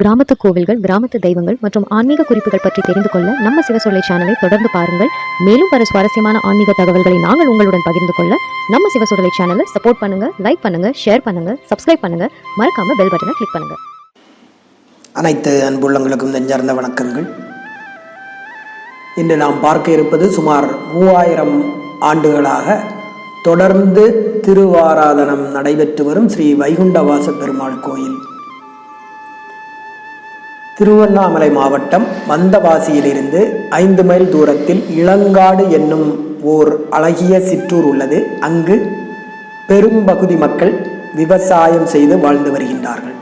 கிராமத்து கோவில்கள் கிராமத்து தெய்வங்கள் மற்றும் ஆன்மீக குறிப்புகள் பற்றி தெரிந்து கொள்ள நம்ம சிவசொல்லை சேனலை தொடர்ந்து பாருங்கள். மேலும் பல சுவாரஸ்யமான ஆன்மீக தகவல்களை நாங்கள் உங்களுடன் பகிர்ந்து கொள்ள நம்ம சிவசொல்லை சேனலை சப்போர்ட் பண்ணுங்க லைக் பண்ணுங்க ஷேர் பண்ணுங்க சப்ஸ்கிரைப் பண்ணுங்க. மறக்காம பெல் பட்டனை கிளிக் பண்ணுங்க. அனைத்து அன்புள்ளங்களுக்கும் நெஞ்சார்ந்த வணக்கங்கள். இன்று நாம் பார்க்க இருப்பது சுமார் மூவாயிரம் ஆண்டுகளாக தொடர்ந்து திருவாராதனம் நடைபெற்று வரும் ஸ்ரீ வைகுண்டவாச பெருமாள் கோயில். திருவண்ணாமலை மாவட்டம் வந்தவாசியிலிருந்து ஐந்து மைல் தூரத்தில் இளங்காடு என்னும் ஓர் அழகிய சிற்றூர் உள்ளது. அங்கு பெரும்பகுதி மக்கள் விவசாயம் செய்து வாழ்ந்து வருகின்றார்கள்.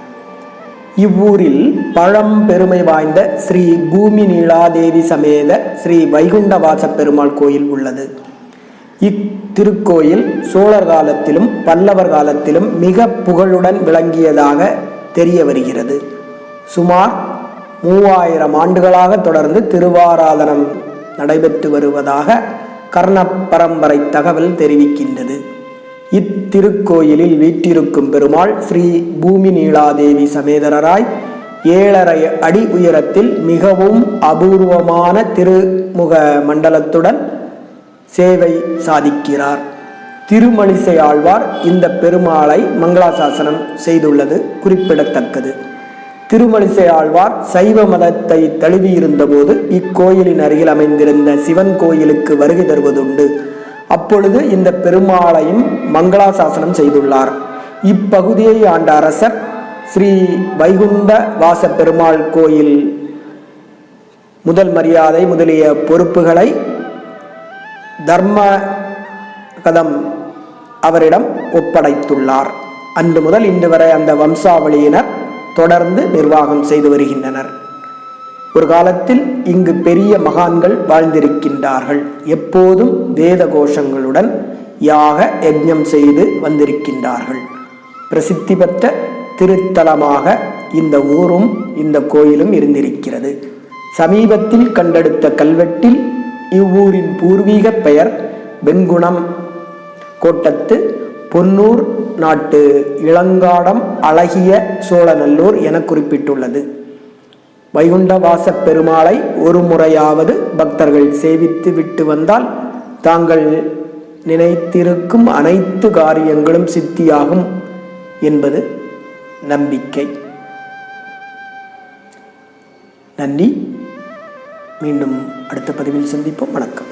இவ்வூரில் பழம் பெருமை வாய்ந்த ஸ்ரீ பூமி நீலாதேவி சமேத ஸ்ரீ வைகுண்டவாச பெருமாள் கோயில் உள்ளது. இத்திருக்கோயில் சோழர் காலத்திலும் பல்லவர் காலத்திலும் மிக புகழுடன் விளங்கியதாக தெரிய வருகிறது. சுமார் மூவாயிரம் ஆண்டுகளாக தொடர்ந்து திருவாராதனம் நடைபெற்று வருவதாக கர்ண பரம்பரை தகவல் தெரிவிக்கின்றது. இத்திருக்கோயிலில் வீற்றிருக்கும் பெருமாள் ஸ்ரீ பூமி நீலாதேவி சமேதரராய் ஏழரை அடி உயரத்தில் மிகவும் அபூர்வமான திருமுக மண்டலத்துடன் சேவை சாதிக்கிறார். திருமலிசை ஆழ்வார் இந்த பெருமாளை மங்களாசாசனம் செய்துள்ளது குறிப்பிடத்தக்கது. திருமலிசை ஆழ்வார் சைவ மதத்தை தழுவியிருந்தபோது இக்கோயிலின் அருகில் அமைந்திருந்த சிவன் கோயிலுக்கு வருகை தருவதுண்டு. அப்பொழுது இந்த பெருமாளையும் மங்களாசாசனம் செய்துள்ளார். இப்பகுதியை ஆண்ட அரசர் ஸ்ரீ வைகுண்ட வாச பெருமாள் கோயில் முதல் மரியாதை முதலிய பொறுப்புகளை தர்ம கதம் அவரிடம் ஒப்படைத்துள்ளார். அன்று முதல் இன்று வரை அந்த வம்சாவளியினர் தொடர்ந்து நிர்வாகம் செய்து வருகின்றனர். ஒரு காலத்தில் இங்கு பெரிய மகான்கள் வாழ்ந்திருக்கின்றார்கள். எப்போதும் வேத கோஷங்களுடன் யாக யஜ்ஞம் செய்து வந்திருக்கின்றார்கள். பிரசித்தி பெற்ற திருத்தலமாக இந்த ஊரும் இந்த கோயிலும் இருந்திருக்கிறது. சமீபத்தில் கண்டெடுத்த கல்வெட்டில் இவ்வூரின் பூர்வீக பெயர் வெண்குணம் கோட்டத்து பொன்னூர் நாட்டு இளங்காடம் அழகிய சோழநல்லூர் என குறிப்பிட்டுள்ளது. வைகுண்டவாச பெருமாளை ஒரு முறையாவது பக்தர்கள் சேவித்து விட்டு வந்தால் தாங்கள் நினைத்திருக்கும் அனைத்து காரியங்களும் சித்தியாகும் என்பது நம்பிக்கை. நன்றி. மீண்டும் அடுத்த பதிவில் சந்திப்போம். வணக்கம்.